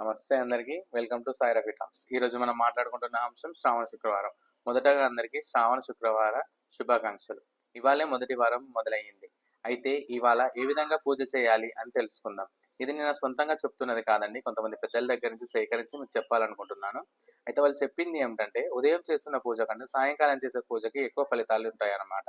నమస్తే అందరికీ. Welcome to Sai Ravi talks. ఈ రోజు మనం మాట్లాడుకుంటున్న అంశం శ్రావణ శుక్రవారం. మొదటగా అందరికీ శ్రావణ శుక్రవార శుభాకాంక్షలు. ఇవాళే మొదటి వారం మొదలయ్యింది. అయితే ఇవాళ ఏ విధంగా పూజ చేయాలి అని తెలుసుకుందాం. ఇది నేను సొంతంగా చెప్తున్నది కాదండి. కొంతమంది పెద్దల దగ్గర నుంచి సేకరించి మీకు చెప్పాలనుకుంటున్నాను. అయితే వాళ్ళు చెప్పింది ఏమిటంటే ఉదయం చేస్తున్న పూజ కంటే సాయంకాలం చేసే పూజకి ఎక్కువ ఫలితాలు ఉంటాయన్నమాట.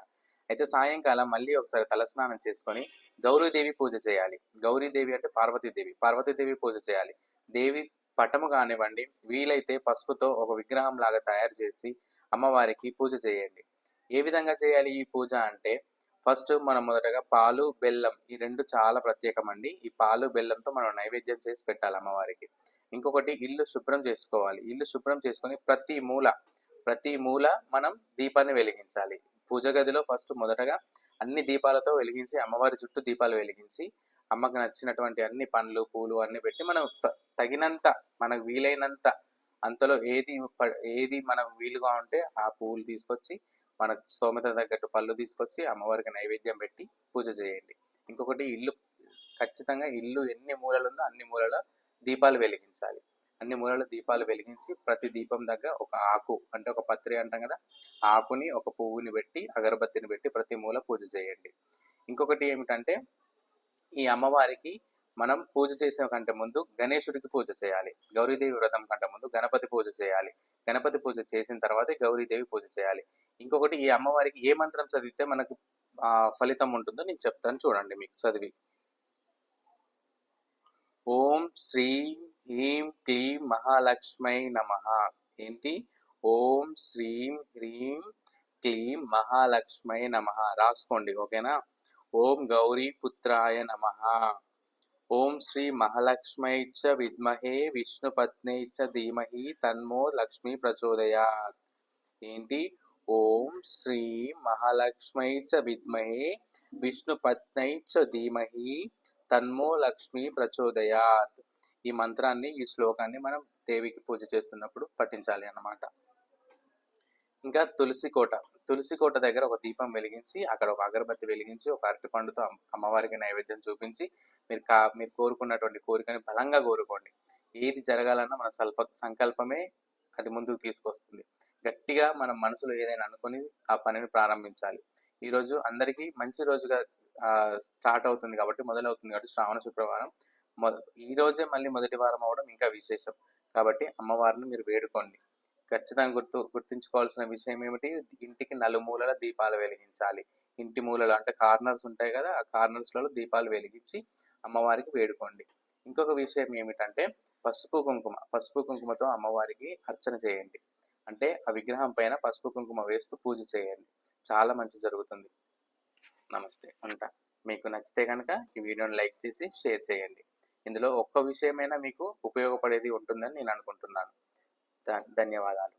అయితే సాయంకాలం మళ్ళీ ఒకసారి తలస్నానం చేసుకొని గౌరీదేవి పూజ చేయాలి. గౌరీదేవి అంటే పార్వతీదేవి. పార్వతీదేవి పూజ చేయాలి. దేవి పటము కానివ్వండి వీలైతే పసుపుతో ఒక విగ్రహం లాగా తయారు చేసి అమ్మవారికి పూజ చేయండి. ఏ విధంగా చేయాలి ఈ పూజ అంటే ఫస్ట్ మనం మొదటగా పాలు బెల్లం ఈ రెండు చాలా ప్రత్యేకం అండి ఈ పాలు బెల్లంతో మనం నైవేద్యం చేసి పెట్టాలి అమ్మవారికి. ఇంకొకటి ఇల్లు శుభ్రం చేసుకోవాలి. ఇల్లు శుభ్రం చేసుకొని ప్రతి మూల ప్రతి మూల మనం దీపాన్ని వెలిగించాలి. పూజ గదిలో ఫస్ట్ మొదటగా అన్ని దీపాలతో వెలిగించి అమ్మవారి చుట్టూ దీపాలు వెలిగించి అమ్మకు నచ్చినటువంటి అన్ని పండ్లు పూలు అన్ని పెట్టి మనం తగినంత మనకు వీలైనంత అంతలో ఏది ఏది మనకు వీలుగా ఉంటే ఆ పువ్వులు తీసుకొచ్చి మన స్తోమత తగ్గట్టు పళ్ళు తీసుకొచ్చి అమ్మవారికి నైవేద్యం పెట్టి పూజ చేయండి. ఇంకొకటి ఇల్లు ఖచ్చితంగా ఇల్లు ఎన్ని మూలలు ఉందో అన్ని మూలల దీపాలు వెలిగించాలి. అన్ని మూలల దీపాలు వెలిగించి ప్రతి దీపం దగ్గర ఒక ఆకు అంటే ఒక పత్రి అంటాం కదా ఆకుని ఒక పువ్వుని పెట్టి అగరబత్తిని పెట్టి ప్రతి మూల పూజ చేయండి. ఇంకొకటి ఏమిటంటే ఈ అమ్మవారికి మనం పూజ చేసే కంటే ముందు గణేశుడికి పూజ చేయాలి. గౌరీదేవి వ్రతం కంటే ముందు గణపతి పూజ చేయాలి. గణపతి పూజ చేసిన తర్వాత గౌరీదేవి పూజ చేయాలి. ఇంకొకటి ఈ అమ్మవారికి ఏ మంత్రం చదివితే మనకు ఆ, ఫలితం ఉంటుందో నేను చెప్తాను చూడండి మీకు చదివి. ఓం శ్రీం హ్రీం క్లీం మహాలక్ష్మై నమ. ఏంటి? ఓం శ్రీం హ్రీం క్లీం మహాలక్ష్మై నమ. రాసుకోండి ఓకేనా? ఓం గౌరీ పుత్రాయ నమ. ఓం శ్రీ మహాలక్ష్మై చ విద్మహే విష్ణుపత్నై చ ధీమహి తన్మో లక్ష్మి ప్రచోదయాత్. ఏంటి? ఓం శ్రీ మహాలక్ష్మై చ విద్మహే విష్ణుపత్నై చ ధీమహి తన్మో లక్ష్మి ప్రచోదయాత్. ఈ మంత్రాన్ని ఈ శ్లోకాన్ని మనం దేవికి పూజ చేస్తున్నప్పుడు పఠించాలి అన్నమాట. ఇంకా తులసి కోట. తులసి కోట దగ్గర ఒక దీపం వెలిగించి అక్కడ ఒక అగరబత్తి వెలిగించి ఒక అరటి పండుతో అమ్మవారికి నైవేద్యం చూపించి మీరు కా మీరు కోరుకున్నటువంటి కోరికని బలంగా కోరుకోండి. ఏది జరగాలన్నా మన సల్ప సంకల్పమే అది ముందుకు తీసుకొస్తుంది. గట్టిగా మనం మనసులో ఏదైనా అనుకొని ఆ పనిని ప్రారంభించాలి. ఈరోజు అందరికీ మంచి రోజుగా స్టార్ట్ అవుతుంది కాబట్టి మొదలవుతుంది కాబట్టి శ్రావణ శుక్రవారం. మొద- ఈ రోజే మళ్ళీ మొదటి వారం అవడం ఇంకా విశేషం. కాబట్టి అమ్మవారిని మీరు వేడుకోండి. ఖచ్చితంగా గుర్తు గుర్తుంచుకోవాల్సిన విషయం ఏమిటి? ఇంటికి నలుమూలల దీపాలు వెలిగించాలి. ఇంటి మూలలు అంటే కార్నర్స్ ఉంటాయి కదా ఆ కార్నర్స్లలో దీపాలు వెలిగించి అమ్మవారికి వేడుకోండి. ఇంకొక విషయం ఏమిటంటే పసుపు కుంకుమ పసుపు కుంకుమతో అమ్మవారికి అర్చన చేయండి. అంటే ఆ విగ్రహం పైన పసుపు కుంకుమ వేస్తూ పూజ చేయండి. చాలా మంచి జరుగుతుంది. నమస్తే. ఉంటా. మీకు నచ్చితే కనుక ఈ వీడియోని లైక్ చేసి షేర్ చేయండి. ఇందులో ఒక్క విషయమైనా మీకు ఉపయోగపడేది ఉంటుందని నేను అనుకుంటున్నాను. ధన్యవాదాలు